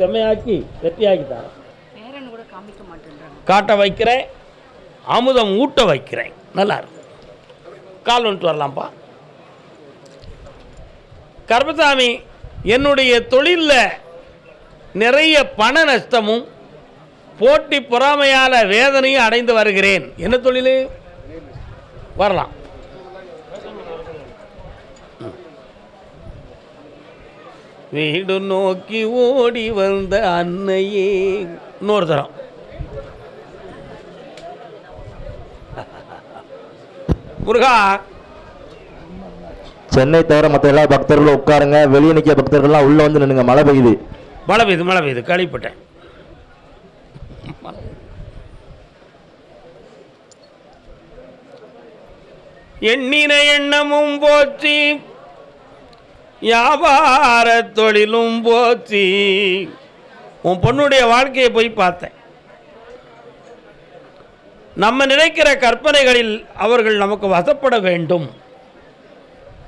செம்மையாக்கி வெற்றியாக்கி தரேன் காட்ட வைக்கிறேன் அமுதம் ஊட்ட வைக்கிறேன். நல்லா இருக்கும் கால் வந்துட்டு வரலாம்ப்பா கர்மசாமி என்னுடைய தொழிலில் நிறைய பண நஷ்டமும் போட்டி பொறாமையால் வேதனையும் அடைந்து வருகிறேன். என்ன தொழில்? வரலாம். வீடு நோக்கி ஓடி வந்த அன்னையே. இன்னொரு தரம். முருகா. சென்னை தவிர மற்ற எல்லா பக்தர்களும் உட்காருங்க. வெளியே நிற்க பக்தர்கள்லாம் உள்ள வந்து நின்னுங்க மழை பெய்யுது. மழை பெய்யுது மழை பெய்யுது. கழிப்பட்டேன். எண்ணின எண்ணமும் போச்சு வியாபார தொழிலும் போச்சு உன் பொண்ணுடைய வாழ்க்கையை போய் பார்த்தேன். நம்ம நினைக்கிற கற்பனைகளில் அவர்கள் நமக்கு வசப்பட வேண்டும்.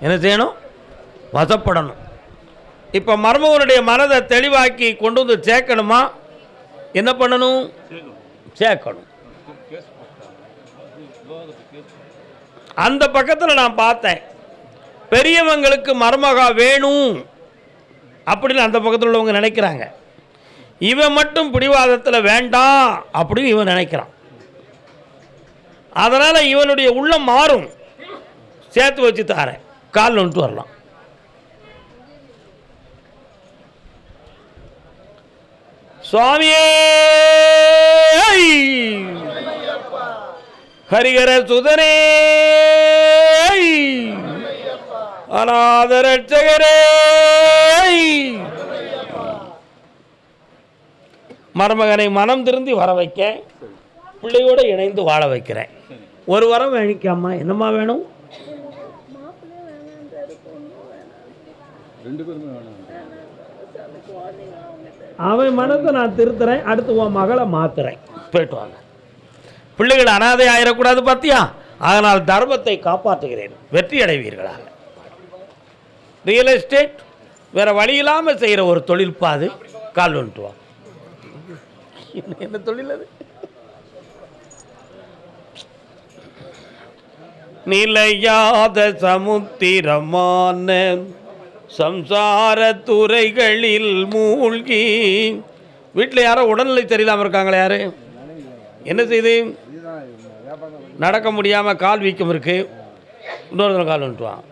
என்ன செய்யணும்? வசப்படணும். இப்போ மர்மவனுடைய மனதை தெளிவாக்கி கொண்டு வந்து சேர்க்கணுமா? என்ன பண்ணணும்? சேர்க்கணும். அந்த பக்கத்தில் நான் பார்த்தேன். பெரியவங்களுக்கு மருமகா வேணும் அப்படின்னு அந்த பக்கத்தில் உள்ளவங்க நினைக்கிறாங்க. இவன் மட்டும் பிடிவாதத்தில் வேண்டாம் அப்படின்னு இவன் நினைக்கிறான். அதனால் இவனுடைய உள்ளம் மாறும். சேர்த்து வச்சு தாரேன். காலில் வந்துட்டு வரலாம். சுவாமியே! ஹரிகர சுதனே! அநாத ரட்சகரே மருமகனை மனம் திருந்தி வர வைக்க பிள்ளையோடு இணைந்து வாழ வைக்கிறேன். ஒரு வரம் வேணிக்காமா என்னம்மா வேணும்? அவன் மனத்தை நான் திருத்துறேன் அடுத்து உன் மகளை மாத்துறேன். போயிட்டு வாங்க. பிள்ளைகள் அனாதை ஆயிடக்கூடாது பார்த்தியா அதனால் தர்மத்தை காப்பாற்றுகிறேன். வெற்றி அடைவீர்களாக. ரியல் எஸ்டேட் வேற வழி இல்லாமல் செய்கிற ஒரு தொழில் பாது கால் வந்துட்டு வா. என்ன தொழில் அது? நிலையாத சமுத்திரமான சம்சார துறைகளில் மூழ்கி. வீட்டில் யாரோ உடல்நிலை சரியில்லாமல் இருக்காங்களே யாரு? என்ன செய்து? நடக்க முடியாமல் கால் வீக்கம் இருக்கு. இன்னொரு தடவை கால் வந்துட்டுவான்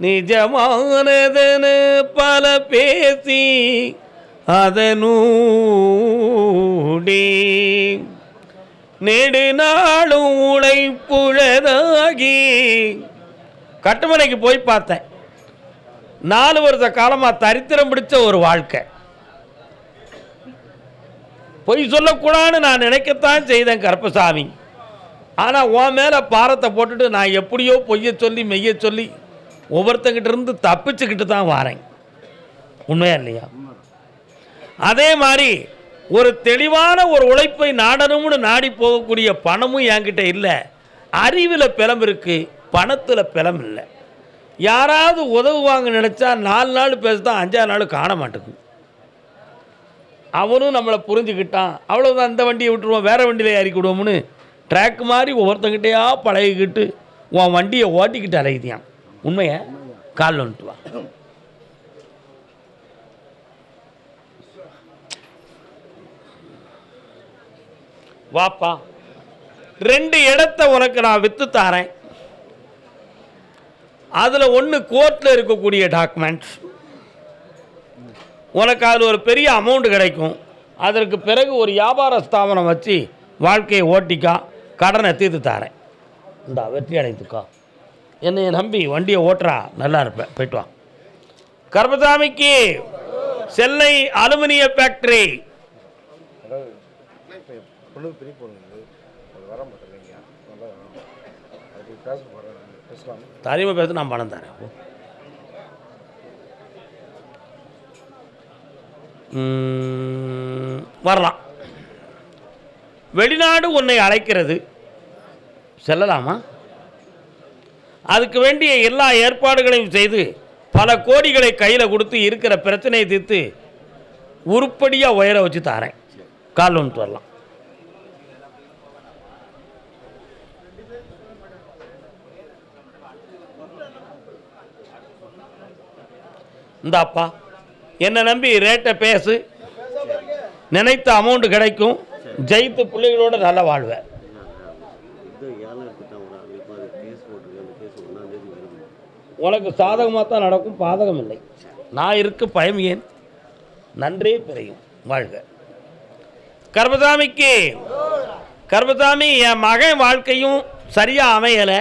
நிஜமானதனு பல பேசி அதனூடே. நெடுநாளும் உழைப்புழதாகி. கட்டுமனைக்கு போய் பார்த்தேன். நாலு வருஷ காலமாக தரித்திரம் பிடிச்ச ஒரு வாழ்க்கை. பொய் சொல்லக்கூடாதுன்னு நான் நினைக்கத்தான் செய்தேன் கருப்பசாமி. ஆனால் உன் மேலே பாரத்தை போட்டுட்டு நான் எப்படியோ பொய்ய சொல்லி மெய்ய சொல்லி ஒவ்வொருத்தங்கிட்ட இருந்து தப்பிச்சுக்கிட்டு தான் வாரேன். உண்மையா இல்லையா? அதே மாதிரி ஒரு தெளிவான ஒரு உழைப்பை நாடணும்னு நாடி போகக்கூடிய பணமும் என்கிட்ட இல்லை. அறிவில் பிளம் இருக்குது பணத்தில் பிளம் இல்லை. யாராவது உதவுவாங்க நினச்சா நாலு நாள் பேசுதான் அஞ்சாறு நாள் காண மாட்டேங்குது. அவனும் நம்மளை புரிஞ்சுக்கிட்டான். அவ்வளோதான் அந்த வண்டியை விட்டுருவோம் வேறு வண்டியில் ஏறிக்கி விடுவோம்னு ட்ராக் மாதிரி ஒவ்வொருத்தங்கிட்டையா பழகிக்கிட்டு உன் வண்டியை ஓட்டிக்கிட்டு அலையுதியான் உண்மையை காலில் வந்துட்டு வா. வாப்பா ரெண்டு இடத்த உனக்கு நான் விற்று தாரேன். அதில் ஒன்று கோர்ட்டில் இருக்கக்கூடிய டாக்குமெண்ட்ஸ். உனக்கு அதில் ஒரு பெரிய அமௌண்ட் கிடைக்கும். அதற்கு பிறகு ஒரு வியாபார ஸ்தாபனம் வச்சு வாழ்க்கையை ஓட்டிக்கா கடனை தீர்த்து தாரேன். இந்த வெற்றி அடைத்துக்கா என்னை நம்பி வண்டியை ஓட்டுறா நல்லா இருப்பேன். போயிட்டு வா. கர்மசாமிக்கு சென்னை அலுமினிய ஃபேக்டரி பொண்ணுக்கு பேச தாரியமாக பேச நான் பணம் தரேன். வரலாம். வெளிநாடு உன்னை அழைக்கிறது. செல்லலாமா? அதுக்கு வேண்டிய எல்லா ஏற்பாடுகளையும் செய்து பல கோடிகளை கையில் கொடுத்து இருக்கிற பிரச்சனையை தீர்த்து உருப்படியாக உயர வச்சு தாரேன். கால் ஒன்று வரலாம். இந்தாப்பா என்னை நம்பி ரேட்டை பேசு. நினைத்த அமௌண்ட் கிடைக்கும். ஜெயித்து பிள்ளைகளோட நல்லா வாழ்வேன் இது ஏழை எடுத்துட்டான் ஒரு ஆள் இப்போ அது கேஸ் போட்டிருக்கு அந்த கேஸ் ஒன்றாந்தேதி வரும் உனக்கு சாதகமாக தான் நடக்கும் பாதகம் இல்லை நான் இருக்க பயம் ஏன்? நன்றே பிறையும் வாழ்க. கர்மசாமிக்கு கர்மசாமி என் மகன் வாழ்க்கையும் சரியாக அமையலை.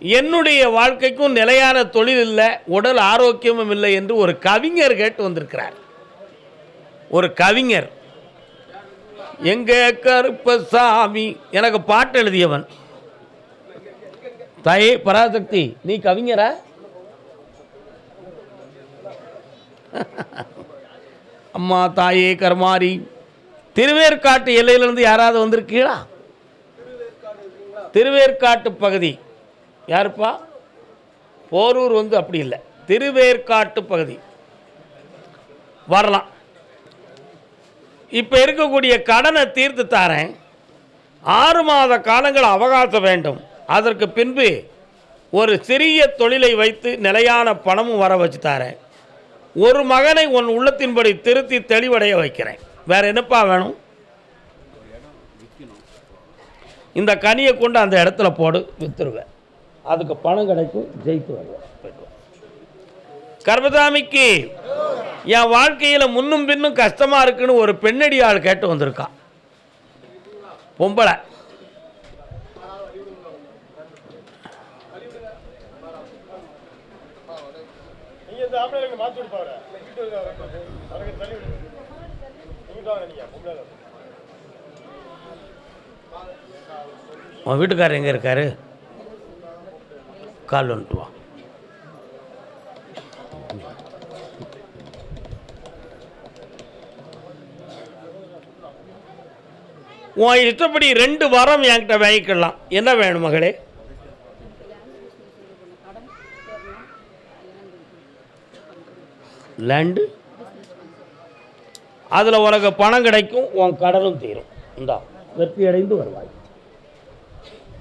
என்னுடைய வாழ்க்கைக்கும் நிலையான தொழில் இல்லை உடல் ஆரோக்கியமும் இல்லை என்று ஒரு கவிஞர் கேட்டு வந்திருக்கிறார். ஒரு கவிஞர். எங்க கருப்பசாமி எனக்கு பாட்டு எழுதியவன். தாயே பராசக்தி நீ கவிஞரா? அம்மா தாயே கருமாரி திருவேற்காட்டு எல்லையிலேருந்து யாராவது வந்திருக்கீங்களா? திருவேற்காட்டு பகுதி. யாருப்பா? போரூர் வந்து அப்படி இல்லை. திருவேற்காட்டு பகுதி. வரலாம். இப்போ இருக்கக்கூடிய கடனை தீர்த்து தாரேன். ஆறு மாத காலங்கள் அவகாசம் வேண்டும். அதற்கு பின்பு ஒரு சிறிய தொழிலை வைத்து நிலையான பணமும் வர வச்சு தரேன். ஒரு மகனை உன் உள்ளத்தின்படி திருத்தி தெளிவடைய வைக்கிறேன். வேற என்னப்பா வேணும்? இந்த கனியை கொண்டு அந்த இடத்துல போடு வித்துருவேன். அதுக்கு பணம் கிடைக்கும் ஜெயித்து வருவேன். கர்மசாமிக்கு என் வாழ்க்கையில் முன்னும் பின்னும் கஷ்டமாக இருக்குன்னு ஒரு பெண்ணடி ஆள் கேட்டு வந்திருக்கான் பொம்பளை. நீங்க இந்த ஆம்பளை மாத்தி விடுப்பாரு வீட்டு தள்ளி நீங்க நீங்க பொம்பளை உன் வீட்டுக்காரர் எங்கே இருக்காரு? கால் வந்துட்டு வா. உன் இஷ்டப்படி ரெண்டு வாரம் என்கிட்ட வாங்கிக்கலாம். என்ன வேணும் மகளே? லேண்டு அதில் உனக்கு பணம் கிடைக்கும் உன் கடனும் தீரும். இந்தா வெற்றி அடைந்து வருவாய்.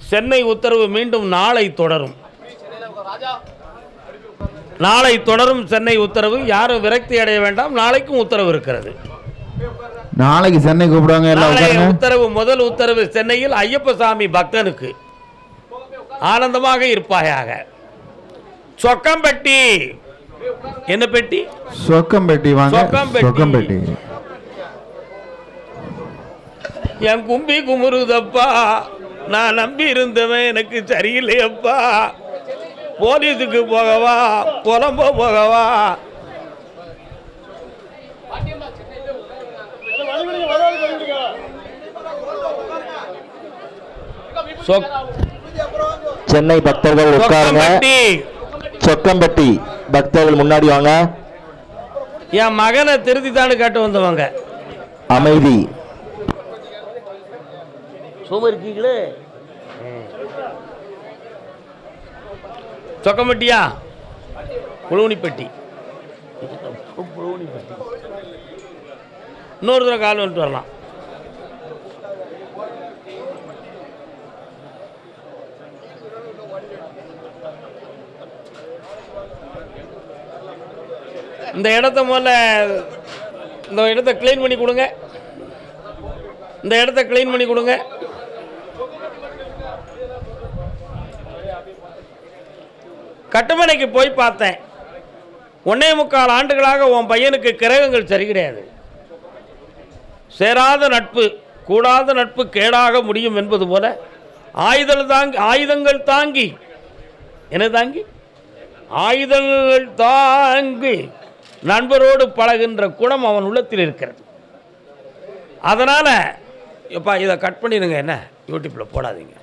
சென்னை உத்தரவு மீண்டும் நாளை தொடரும். நாளை தொடரும் சென்னை உத்தரவு. யாரும் விரக்தி அடைய வேண்டாம் நாளைக்கும் உத்தரவு இருக்கிறது. நாளைக்கு சென்னை கூப்பிடுவாங்க எல்லாம் உத்தரவு முதல் உத்தரவு சென்னையில் ஐயப்பசாமி பக்தனுக்கு. ஆனந்தமாக இருப்பாயாக. சொக்கம்பட்டி என்ன பெட்டி? சொக்கம்பட்டி வாங்க. சொக்கம்பட்டி. சொக்கம்பட்டி என் கும்பி குமுறுதப்பா நான் நம்பி இருந்தவன் எனக்கு சரியில்லையப்பா. போலீஸுக்கு போகவா புலம்ப போகவா. சென்னை பக்தர்கள் உட்காருங்க. சொக்கம்பட்டி பக்தர்கள் முன்னாடி வாங்க. என் மகனை திருத்தித்தான்னு கேட்டு வந்தவங்க. அமைதி. சும்மா இருக்கீங்களே? சொக்கம்பட்டியா? புழுவனிப்பட்டி. புழுவனிப்பட்டி. இன்னொரு தடவை கால் வந்துட்டு வரலாம். இந்த இடத்த முதல்ல இந்த இடத்த க்ளீன் பண்ணி கொடுங்க. இந்த இடத்த க்ளீன் பண்ணி கொடுங்க. கட்டுமனைக்கு போய் பார்த்தேன். ஒன்னே முக்கால் ஆண்டுகளாக உன் பையனுக்கு கிரகங்கள் சரி கிடையாது. சேராத நட்பு கூடாத நட்பு கேடாக முடியும் என்பது போல ஆயுதல் தாங்கி ஆயுதங்கள் தாங்கி. என்ன தாங்கி? ஆயுதங்கள் தாங்கி. நண்பரோடு பழகின்ற குணம் அவன் உள்ளத்தில் இருக்கிறது. அதனால் எப்பா இதை கட் பண்ணிடுங்க என்ன? யூடியூப்பில் போடாதீங்க.